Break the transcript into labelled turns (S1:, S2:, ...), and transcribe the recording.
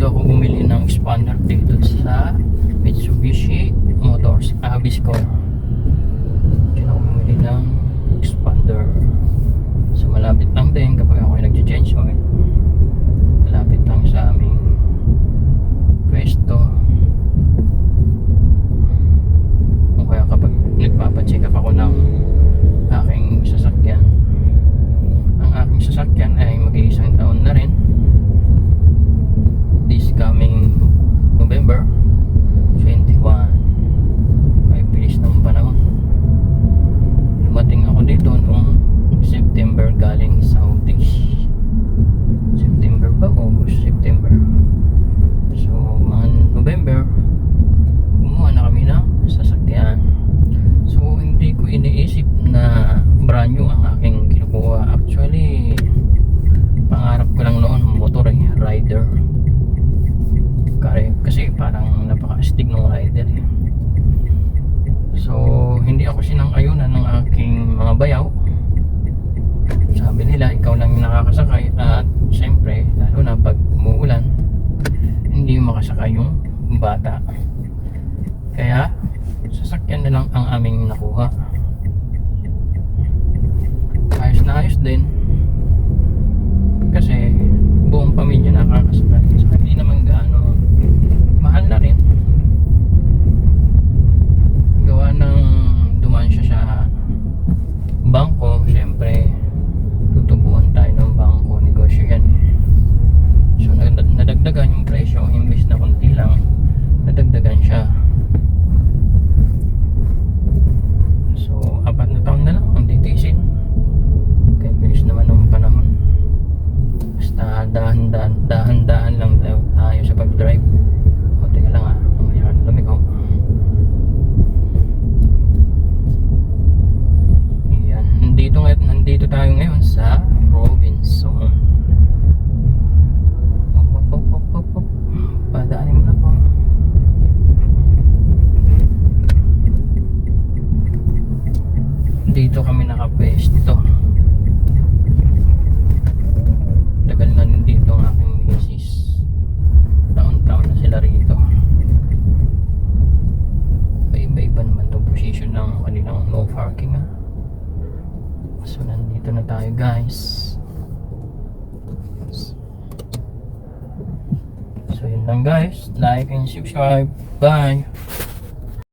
S1: dito ah, ako bumili ng spanner dito sa Mitsubishi Motors Avisco dito ako bumili ng expander so malapit lang din kapag ako ay nag-change oil eh. malapit lang sa amin parang napaka-astig ng rider eh. So, hindi ako sinang-ayunan ng aking mga bayaw. Sabi nila, ikaw lang yung nakakasakay at syempre, lalo na pag umuulan, hindi makasakay yung bata. Kaya, sasakyan na lang ang aming nakuha. Ayos na ayos din. Kasi, buong pamilya nakakasakay. So, hindi naman gaano mahal na rin. Gawa ng dumaan siya sa bangko, syempre, tutubuan tayo ng bangko, negosyo yan. So, nag- nadagdagan yung presyo, imbis na konti lang, nadagdagan siya. So, apat na taon na lang ang titiisin. Kaya bilis naman ng panahon. Basta dahan-dahan, dahan-dahan lang tayo, sa pag-drive. O, teka lang ah, mamaya ka lumigaw. Yan, nandito, ngayon, nandito tayo ngayon sa Robinson. Dito kami nakapwesto. Tagal na rin dito ang aking misis. Taon-taon na sila rito. Iba-iba naman itong position ng kanilang no parking ah. So nandito na tayo guys. So yun lang guys. Like and subscribe. Bye.